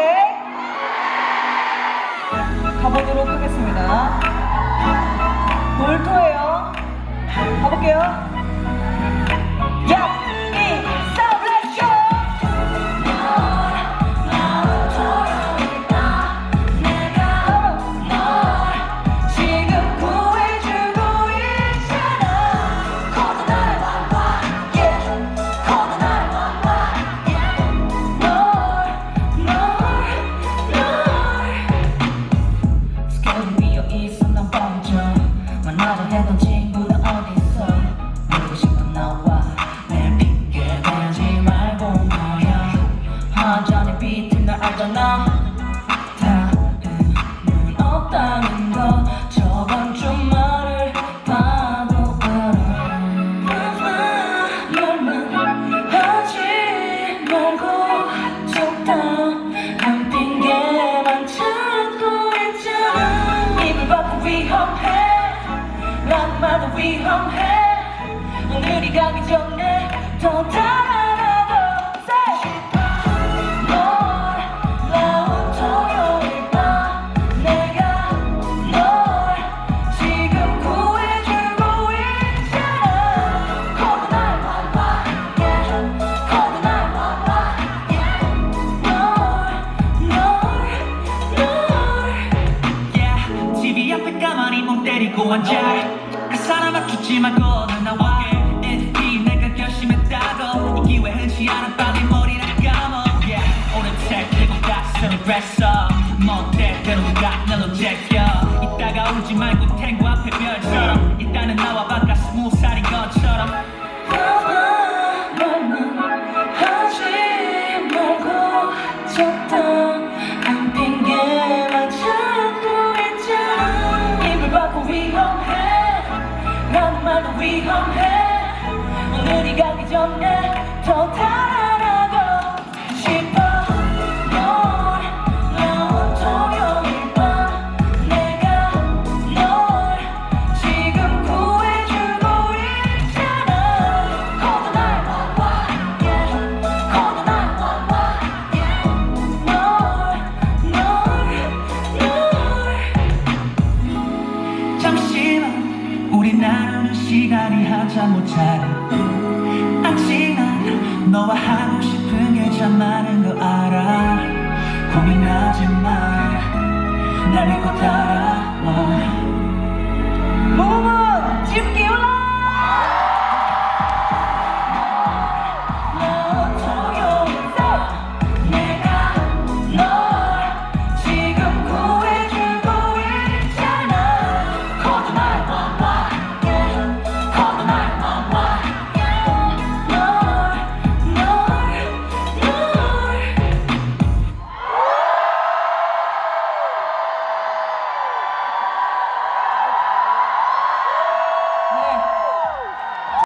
오케이? 가보도록 하겠습니다. 몰토예요. 가볼게요. 만나자 했던 친구는 어딨어? 보고 싶어 나와 내 핑계 대지 말고 뭐야. 한잔의 비트 날 알잖아. 다음은 없다는 거 위험해. 오늘이 가기 전에 더 달아나고 say. yeah. 때리고 맞추지 말고 넌 나와. NFP 내가 결심했다고. 이 기회 흔치 않아 빨리 머리를 감아. Yeah. 오늘 책 들고 가슴을 뺐어 뭐 때때로 누가 널로 제껴. 이따가 울지 말고 탱고 앞에 별처럼 일단은 나와 바깥 스무 살인 것처럼 위험해. 오늘이 가기 전에 더 달아 한참 모자라. 아직 난 너와 하고 싶은 게 참 많은 거 알아. 고민하지 마날 믿고 따라와